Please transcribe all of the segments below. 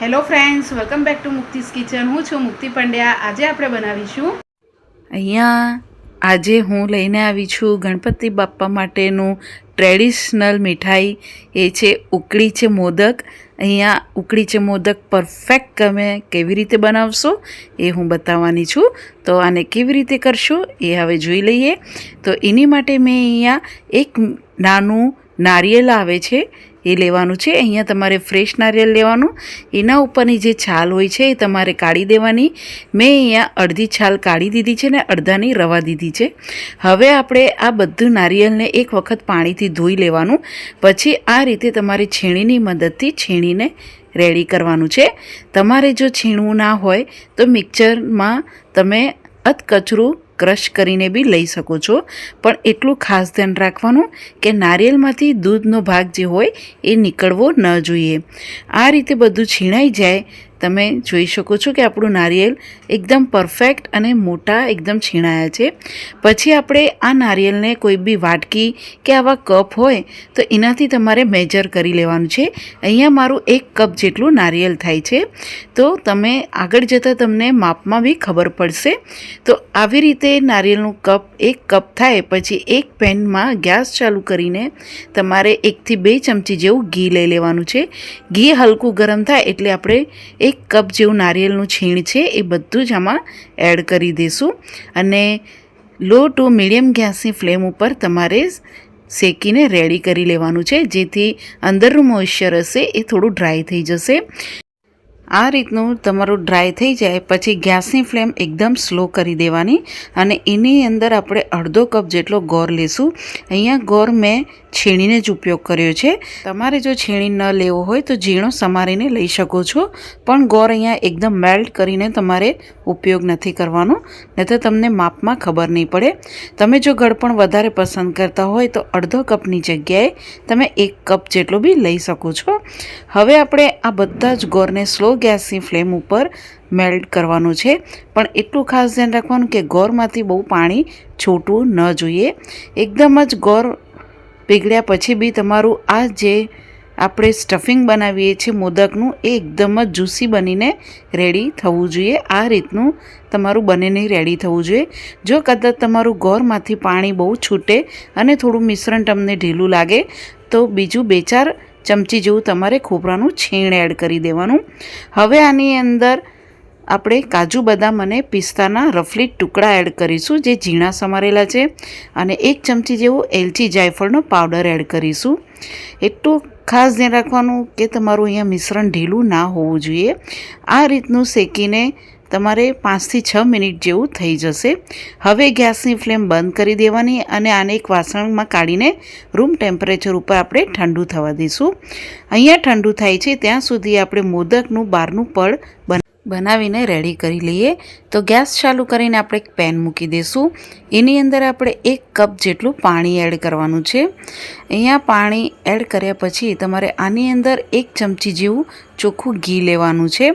Hello friends welcome back to Mukti's kitchen હું છું મુક્તિ પંડ્યા. આજે આપણે બનાવીશું અહીંયા આજે હું લઈને આવી છું ગણપતિ બાપ્પા માટેનું ટ્રેડિશનલ મીઠાઈ. એ છે ઉકળી છે મોદક. અહીંયા ઉકળી છે મોદક પરફેક્ટ તમે કેવી રીતે બનાવશો એ હું બતાવવાની છું. તો આને કેવી રીતે કરશો એ હવે જોઈ લઈએ. તો એની માટે મેં અહીંયા એક નાનું નારિયેલ આવે છે. એ લેવાનું છે. અહીંયા તમારે ફ્રેશ નારિયેલ લેવાનું. એના ઉપરની જે છાલ હોય છે એ તમારે કાઢી દેવાની. મેં અહીંયા અડધી છાલ કાઢી દીધી છે ને અડધાની રવા દીધી છે. હવે આપણે આ બધું નારિયેલને એક વખત પાણીથી ધોઈ લેવાનું. પછી આ રીતે તમારે છીણીની મદદથી છીણીને રેડી કરવાનું છે. તમારે જો છીણવું ના હોય તો મિક્સરમાં તમે અધકચરું ક્રશ કરીને બી લઈ શકો છો. પણ એટલું ખાસ ધ્યાન રાખવાનું કે નારિયેલમાંથી દૂધનો ભાગ જે હોય એ નીકળવો ન જોઈએ. આ રીતે બધું છીણાઈ જાય તમે જોઈ શકો છો કે આપણું નારિયેલ એકદમ પરફેક્ટ અને મોટા એકદમ છીણાયા છે. પછી આપણે આ નારિયેલને કોઈ બી વાટકી કે આવા કપ હોય તો એનાથી તમારે મેજર કરી લેવાનું છે. અહીંયા મારું એક કપ જેટલું નારિયેલ થાય છે. તો તમે આગળ જતાં તમને માપમાં બી ખબર પડશે. તો આવી રીતે નારિયેળનું કપ એક કપ થાય પછી એક પેનમાં ગેસ ચાલુ કરીને તમારે એકથી બે ચમચી જેવું ઘી લઈ લેવાનું છે. ઘી હલકું ગરમ થાય એટલે આપણે એક કપ જેવું નારિયેળનું છીણ છે, એ બધું જ આમાં એડ કરી દઈશું અને લો ટુ મીડિયમ ગેસની ફ્લેમ ઉપર તમારે શેકીને રેડી કરી લેવાનું છે, જેથી અંદરનું મોઇશ્ચર હશે એ થોડું ડ્રાય થઈ જશે. આ રીતનું તમારું ડ્રાય થઈ જાય, પછી ગેસની ફ્લેમ એકદમ સ્લો કરી દેવાની અને એની અંદર આપણે અડધો કપ જેટલો ગોર લેશું. અહીંયા ગોર મેં છીણીને જ ઉપયોગ કર્યો છે. તમારે જો છીણી ન લેવો હોય તો ઝીણો સમારીને લઈ શકો છો. પણ ગોર અહીંયા એકદમ મેલ્ટ કરીને તમારે ઉપયોગ નથી કરવાનો. નહીં તો તમને માપમાં ખબર નહીં પડે. તમે જો ગળપણ વધારે પસંદ કરતા હોય તો અડધો કપની જગ્યાએ તમે એક કપ જેટલો બી લઈ શકો છો. હવે આપણે આ બધા જ ગોરને સ્લો ગેસની ફ્લેમ ઉપર મેલ્ટ કરવાનું છે. પણ એટલું ખાસ ધ્યાન રાખવાનું કે ગોરમાંથી બહુ પાણી છૂટવું ન જોઈએ. એકદમ જ ગોર પીગળ્યા પછી બી તમારું આ જે આપણે સ્ટફિંગ બનાવીએ છીએ મોદકનું, એ એકદમ જ જ્યુસી બનીને રેડી થવું જોઈએ. આ રીતનું તમારું બનીને રેડી થવું જોઈએ. જો કદાચ તમારું ગોરમાંથી પાણી બહુ છૂટે અને થોડું મિશ્રણ તમને ઢીલું લાગે, તો બીજું બે ચાર ચમચી જેવું તમારે ખોપરાનું છીણ એડ કરી દેવાનું. હવે આની અંદર આપણે કાજુ બદામ અને પિસ્તાના રફલી ટુકડા એડ કરીશું, જે ઝીણા સમારેલા છે. અને એક ચમચી જેવો એલચી જાયફળનો પાવડર એડ કરીશું. એટલું ખાસ ધ્યાન રાખવાનું કે તમારું અહીંયા મિશ્રણ ઢીલું ના હોવું જોઈએ. આ રીતનું શેકીને તમારે પાંચથી છ મિનિટ જેવું થઈ જશે. હવે ગેસની ફ્લેમ બંધ કરી દેવાની અને આને એક વાસણમાં કાઢીને રૂમ ટેમ્પરેચર ઉપર આપણે ઠંડુ થવા દઈશું. અહીંયા ઠંડુ થાય છે, ત્યાં સુધી આપણે મોદકનું, બહારનું પડ બન બનાવીને રેડી કરી લઈએ. તો ગેસ ચાલુ કરીને આપણે એક પેન મૂકી દઈશું. એની અંદર આપણે એક કપ જેટલું પાણી એડ કરવાનું છે. અહીંયા પાણી એડ કર્યા પછી તમારે આની અંદર એક ચમચી જેવું ચોખ્ખું ઘી લેવાનું છે.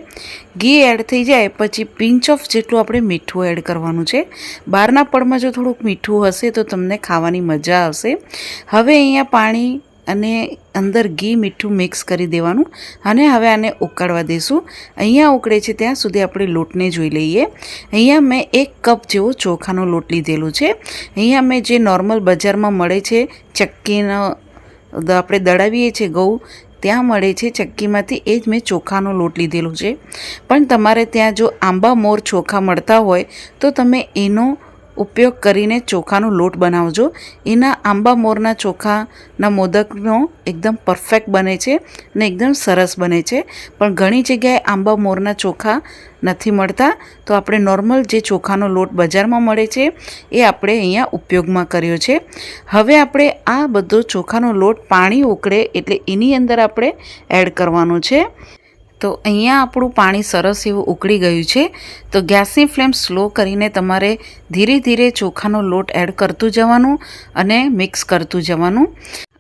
ઘી એડ થઈ જાય પછી પિંચ ઓફ જેટલું આપણે મીઠું એડ કરવાનું છે. બહારના પડમાં જો થોડુંક મીઠું હશે તો તમને ખાવાની મજા આવશે. હવે અહીંયા પાણી અને અંદર ઘી, મીઠું મિક્સ કરી દેવાનું. અને હવે આને ઉકાળવા દઈશું અહીંયા ઉકળે છે ત્યાં સુધી આપણે લોટને જોઈ લઈએ. અહીંયા મેં એક કપ જેવો ચોખાનો લોટ લીધેલો છે. અહીંયા મેં જે નોર્મલ બજારમાં મળે છે ચક્કીનો આપણે દળાવીએ છીએ ઘઉં, ત્યાં મળે છે ચક્કીમાંથી. એ જ મેં ચોખાનો લોટ લીધેલો છે. પણ તમારે ત્યાં જો આંબા, મોર, ચોખા મળતા હોય, તો તમે એનો ઉપયોગ કરીને ચોખાનો લોટ બનાવજો. એના આંબા મોરના ચોખાના મોદકનો એકદમ પરફેક્ટ બને છે ને એકદમ સરસ બને છે. પણ ઘણી જગ્યાએ આંબા મોરના ચોખા નથી મળતા. તો આપણે નોર્મલ જે ચોખાનો લોટ બજારમાં મળે છે, એ આપણે અહીંયા ઉપયોગમાં કર્યો છે. હવે આપણે આ બધો ચોખાનો લોટ પાણી ઉકળે એટલે એની અંદર આપણે એડ કરવાનો છે. તો અહીંયા આપણું પાણી સરસ એવું ઉકળી ગયું છે. તો ગેસની ફ્લેમ સ્લો કરીને તમારે ધીરે ધીરે ચોખાનો લોટ એડ કરતું જવાનું અને મિક્સ કરતું જવાનું.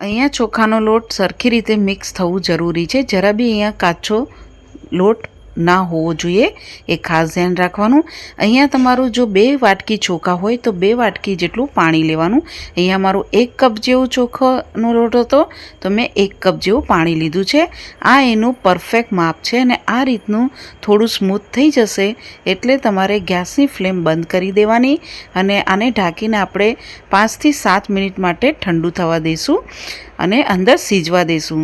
અહીંયા ચોખાનો લોટ સરખી રીતે મિક્સ થવું જરૂરી છે. જરા બી અહીંયા કાચો લોટ ના હોવો જોઈએ, એ ખાસ ધ્યાન રાખવાનું. અહીંયા તમારું જો બે વાટકી ચોખા હોય, તો બે વાટકી જેટલું પાણી લેવાનું. અહીંયા મારું એક કપ જેવું ચોખાનો લોટ હતો, તો મેં એક કપ જેવું પાણી લીધું છે. આ એનું પરફેક્ટ માપ છે અને આ રીતનું થોડું સ્મૂથ થઈ જશે, એટલે તમારે ગેસની ફ્લેમ બંધ કરી દેવાની અને આને ઢાંકીને આપણે પાંચથી સાત મિનિટ માટે ઠંડુ થવા દઈશું અને અંદર સીજવા દઈશું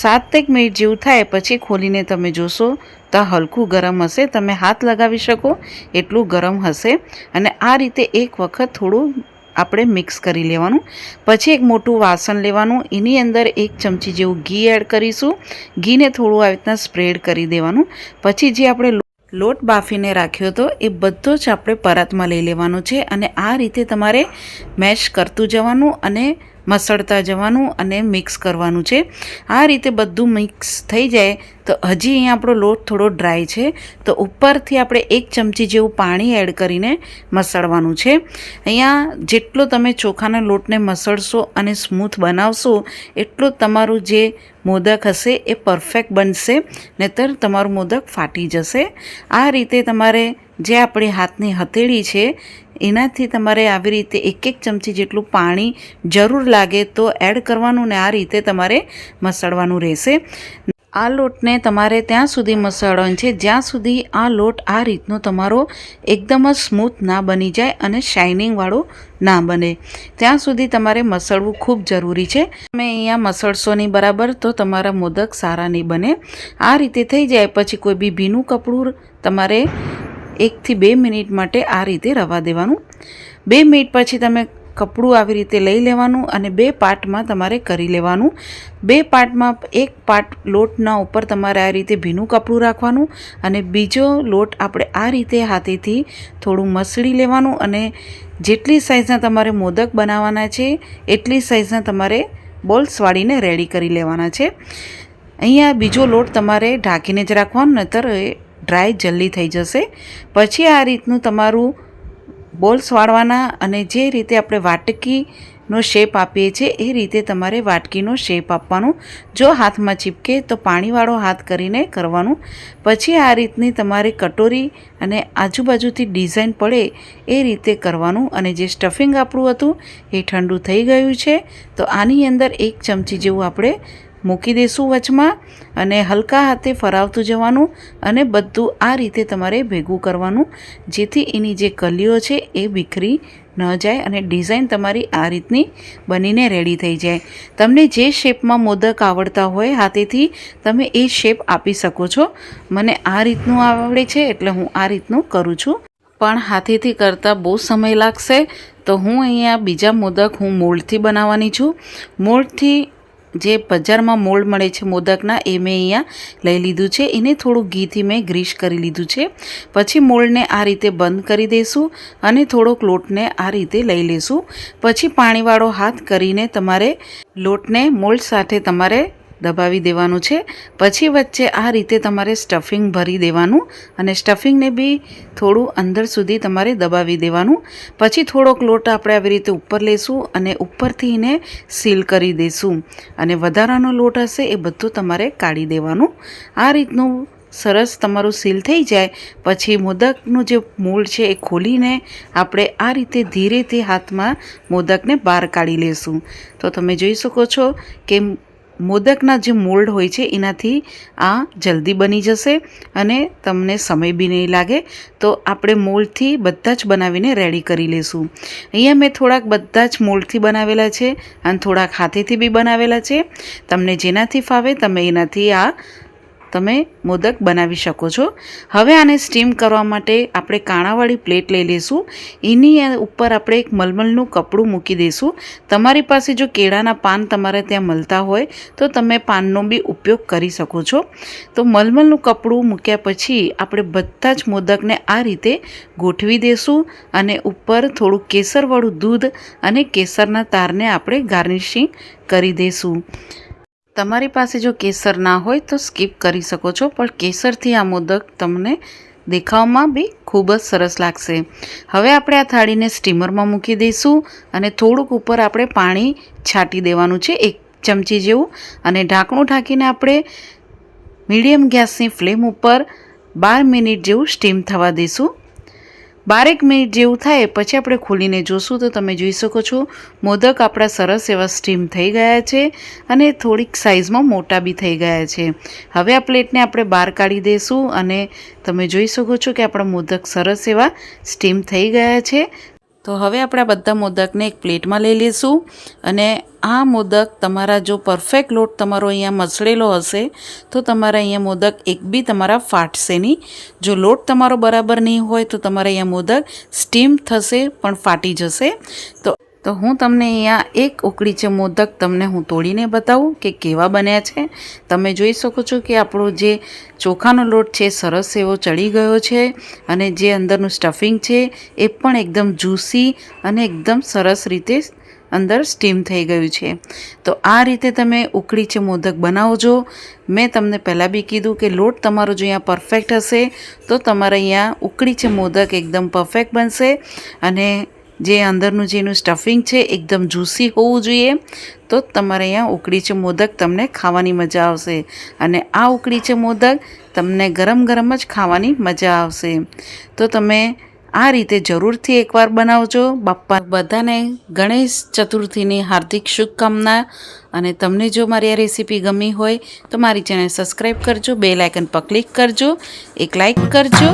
સાતેક મિનિટ જેવું થાય, પછી ખોલીને તમે જોશો તો હલકું ગરમ હશે, તમે હાથ લગાવી શકો, એટલું ગરમ હશે. અને આ રીતે એક વખત થોડું આપણે મિક્સ કરી લેવાનું. પછી એક મોટું વાસણ લેવાનું. એની અંદર એક ચમચી જેવું ઘી એડ કરીશું. ઘીને થોડું આવી રીતના સ્પ્રેડ કરી દેવાનું. પછી જે આપણે લોટ બાફીને રાખ્યો હતો, એ બધો જ આપણે પરાતમાં લઈ લેવાનો છે. અને આ રીતે તમારે મેશ કરતું જવાનું અને મસળતા જવાનું અને મિક્સ કરવાનું છે. આ રીતે બધું મિક્સ થઈ જાય તો હજી અહીંયા આપણો લોટ થોડો ડ્રાય છે. તો ઉપરથી આપણે એક ચમચી જેવું પાણી એડ કરીને મસળવાનું છે. અહીંયા જેટલો તમે ચોખાના લોટને મસળશો અને સ્મૂથ બનાવશો, એટલું તમારું જે મોદક હશે એ પરફેક્ટ બનશે, નહીતર તમારું મોદક ફાટી જશે. આ રીતે તમારે જે આપણી હાથની હથેળી છે એનાથી તમારે આવી રીતે એક એક ચમચી જેટલું પાણી જરૂર લાગે તો એડ કરવાનું ને આ રીતે તમારે મસળવાનું રહેશે. આ લોટને તમારે ત્યાં સુધી મસળવાનું છે. જ્યાં સુધી આ લોટ આ રીતનો તમારો એકદમ જ સ્મૂથ ના બની જાય અને શાઇનિંગવાળો ના બને, ત્યાં સુધી તમારે મસળવું ખૂબ જરૂરી છે. તમે અહીંયા મસળશો નહીં બરાબર તો તમારા મોદક સારા નહીં બને. આ રીતે થઈ જાય પછી કોઈ બી ભીનું કપડું તમારે એકથી બે મિનિટ માટે આ રીતે રવા દેવાનું. બે મિનિટ પછી તમે કપડું આવી રીતે લઈ લેવાનું અને બે પાર્ટમાં તમારે કરી લેવાનું. બે પાર્ટમાં એક પાર્ટ લોટના ઉપર તમારે આ રીતે ભીનું કપડું રાખવાનું અને બીજો લોટ આપણે આ રીતે હાથેથી થોડું મસળી લેવાનું અને જેટલી સાઇઝના તમારે મોદક બનાવવાના છે, એટલી સાઇઝના તમારે બોલ્સ વાળીને રેડી કરી લેવાના છે. અહીંયા બીજો લોટ તમારે ઢાંકીને જ રાખવાનો નહીતર ડ્રાય જલ્દી થઈ જશે. પછી આ રીતનું તમારું બોલ્સ વાળવાના અને જે રીતે આપણે વાટકીનો શેપ આપીએ છીએ, એ રીતે તમારે વાટકીનો શેપ આપવાનું. જો હાથમાં ચીપકે તો પાણીવાળો હાથ કરીને કરવાનું. પછી આ રીતની તમારે કટોરી અને આજુબાજુથી ડિઝાઇન પડે એ રીતે કરવાનું. અને જે સ્ટફિંગ આપણું હતું, એ ઠંડુ થઈ ગયું છે. તો આની અંદર એક ચમચી જેવું આપણે મૂકી દઈશું વચમાં અને હલકા હાથે ફરાવતું જવાનું અને બધું આ રીતે તમારે ભેગું કરવાનું. જેથી એની જે કલીઓ છે એ બીખરી ન જાય અને ડિઝાઇન તમારી આ રીતની બનીને રેડી થઈ જાય. તમને જે શેપમાં મોદક આવડતા હોય હાથેથી તમે એ શેપ આપી શકો છો. મને આ રીતનું આવડે છે એટલે હું આ રીતનું કરું છું. પણ હાથેથી કરતાં બહુ સમય લાગશે તો હું અહીંયા બીજા મોદક હું મોલ્ડથી બનાવવાની છું. મોલ્ડથી જે બજારમાં મોલ્ડ મળે છે મોદકના, એ મેં અહીંયા લઈ લીધું છે. એને થોડું ઘીથી મેં ગ્રીસ કરી લીધું છે. પછી મોલ્ડને આ રીતે બંધ કરી દઈશું અને થોડોક લોટને આ રીતે લઈ લઈશું પછી પાણીવાળો હાથ કરીને તમારે લોટને મોલ્ડ સાથે તમારે દબાવી દેવાનું છે. પછી વચ્ચે આ રીતે તમારે સ્ટફિંગ ભરી દેવાનું અને સ્ટફિંગને બી થોડું અંદર સુધી તમારે દબાવી દેવાનું. પછી થોડોક લોટ આપણે આવી રીતે ઉપર લેશું અને ઉપરથી એને સીલ કરી દઈશું અને વધારાનો લોટ હશે એ બધું તમારે કાઢી દેવાનું. આ રીતનું સરસ તમારું સીલ થઈ જાય. પછી મોદકનું જે મૂળ છે એ ખોલીને આપણે આ રીતે ધીરેથી હાથમાં મોદકને બહાર કાઢી લેશું. તો તમે જોઈ શકો છો કે મોદકના જે મોલ્ડ હોય છે, એનાથી આ જલ્દી બની જશે અને તમને સમય બી નહીં લાગે. તો આપણે મોલ્ડથી બધા જ બનાવીને રેડી કરી લેશું. અહીંયા મેં થોડાક બધા જ મોલ્ડથી બનાવેલા છે અને થોડાક હાથેથી બી બનાવેલા છે. તમને જેનાથી ફાવે, તમે એનાથી આ તમે મોદક બનાવી શકો છો. હવે આને સ્ટીમ કરવા માટે આપણે કાણાવાળી પ્લેટ લઈ લઈશું. એની ઉપર આપણે એક મલમલનું કપડું મૂકી દઈશું. તમારી પાસે જો કેળાના પાન તમારે ત્યાં મળતા હોય, તો તમે પાનનો બી ઉપયોગ કરી શકો છો. તો મલમલનું કપડું મૂક્યા પછી આપણે બધા જ મોદકને આ રીતે ગોઠવી દઈશું અને ઉપર થોડું કેસરવાળું દૂધ અને કેસરના તારને આપણે ગાર્નિશિંગ કરી દઈશું. તમારી પાસે જો કેસર ના હોય તો સ્કીપ કરી શકો છો, પણ કેસરથી આ મોદક તમને દેખાવમાં બી ખૂબ જ સરસ લાગશે. હવે આપણે આ થાળીને સ્ટીમરમાં મૂકી દઈશું અને થોડુંક ઉપર આપણે પાણી છાંટી દેવાનું છે, એક ચમચી જેવું. અને ઢાંકણું ઢાંકીને આપણે મીડિયમ ગેસની ફ્લેમ ઉપર બાર મિનિટ જેવું સ્ટીમ થવા દઈશું. બારેક મિનિટ જેવું થાય, પછી આપણે ખોલીને જોશું તો તમે જોઈ શકો છો. મોદક આપણા સરસ એવા સ્ટીમ થઈ ગયા છે અને થોડીક સાઇઝમાં મોટા બી થઈ ગયા છે. હવે આ પ્લેટને આપણે બહાર કાઢી દઈશું અને તમે જોઈ શકો છો કે આપણા મોદક સરસ એવા સ્ટીમ થઈ ગયા છે. તો હવે આપણે આ બધા મોદકને એક પ્લેટમાં લઈ લઈશું અને આ મોદક તમારા જો પરફેક્ટ લોટ તમારો અહીંયા મસળેલો હશે, તો તમારા અહીંયા મોદક એક બી તમારા ફાટશે નહીં. જો લોટ તમારો બરાબર નહીં હોય, તો તમારા અહીંયા મોદક સ્ટીમ થશે, પણ ફાટી જશે. તો તો હું તમને અહીંયા એક ઉકળી છે મોદક તમને હું તોડીને બતાવું કે કેવા બન્યા છે. તમે જોઈ શકો છો કે આપણો જે ચોખાનો લોટ છે સરસ એવો ચડી ગયો છે અને જે અંદરનું સ્ટફિંગ છે એ પણ એકદમ જ્યુસી અને એકદમ સરસ રીતે અંદર સ્ટીમ થઈ ગયું છે. તો આ રીતે તમે ઉકળી છે મોદક બનાવજો. મેં તમને પહેલાં બી કીધું કે લોટ તમારો જો અહીંયા પરફેક્ટ હશે તો તમારે અહીંયા ઉકળી છે મોદક એકદમ પરફેક્ટ બનશે અને જે અંદરનું જે એનું સ્ટફિંગ છે, એકદમ જ્યુસી હોવું જોઈએ. તો તમારે અહીંયા ઉકળી છે મોદક તમને ખાવાની મજા આવશે. અને આ ઉકળી છે મોદક તમને ગરમ ગરમ જ ખાવાની મજા આવશે. તો તમે આ રીતે જરૂરથી એકવાર બનાવજો. બાપ્પા બધાને ગણેશ ચતુર્થીની હાર્દિક શુભકામના. અને તમને જો મારી આ રેસીપી ગમી હોય તો મારી ચેનલ સબસ્ક્રાઈબ કરજો બે લાઇકન પર ક્લિક કરજો, એક લાઇક કરજો.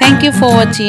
Thank you for watching